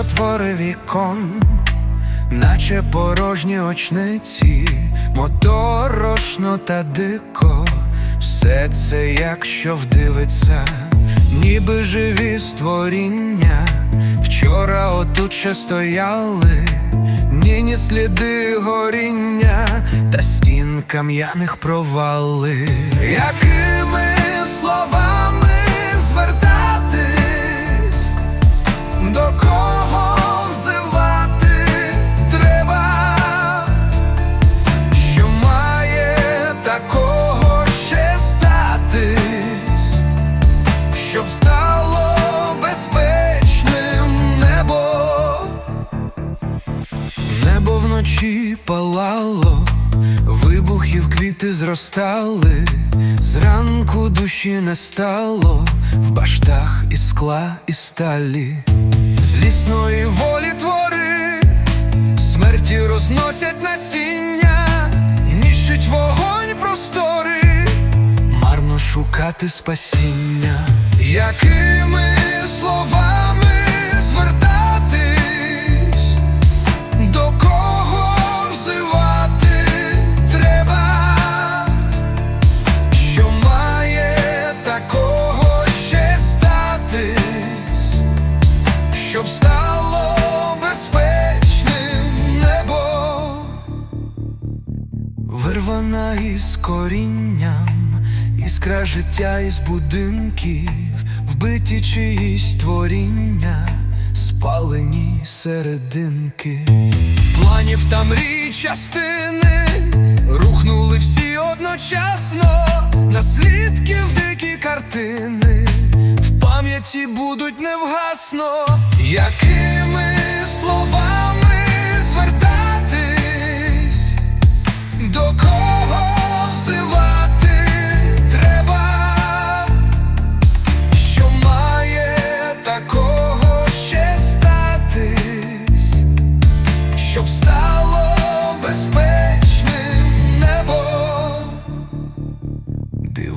отвори вікон, наче порожні очниці, моторошно та дико, все це, якщо вдивиться, ніби живі створіння, вчора отут ще стояли, ні, ні сліди горіння, та стін кам'яних провали, якими Небо вночі палало, вибухів квіти зростали, зранку душі не стало, в баштах і скла і сталі, злісної волі твори, смерті розносять насіння, ніщить вогонь простори, марно шукати спасіння, якими словами вирвана із корінням, іскра життя із будинків, вбиті чиїсь творіння, спалені серединки, планів та мрій частини, рухнули всі одночасно, наслідків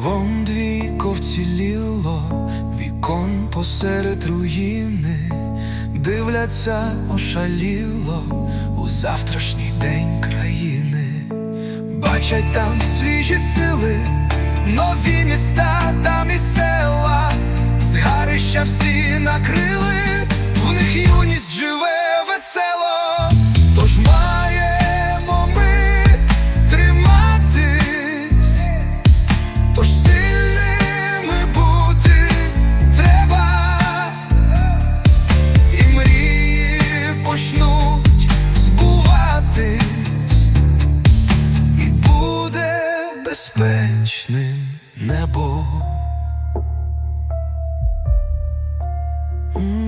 дивом двійко вціліло, вікон посеред руїни, дивляться ошаліло у завтрашній день країни. Бачать там свіжі сили, нові міста там і села, безпечним небо. М.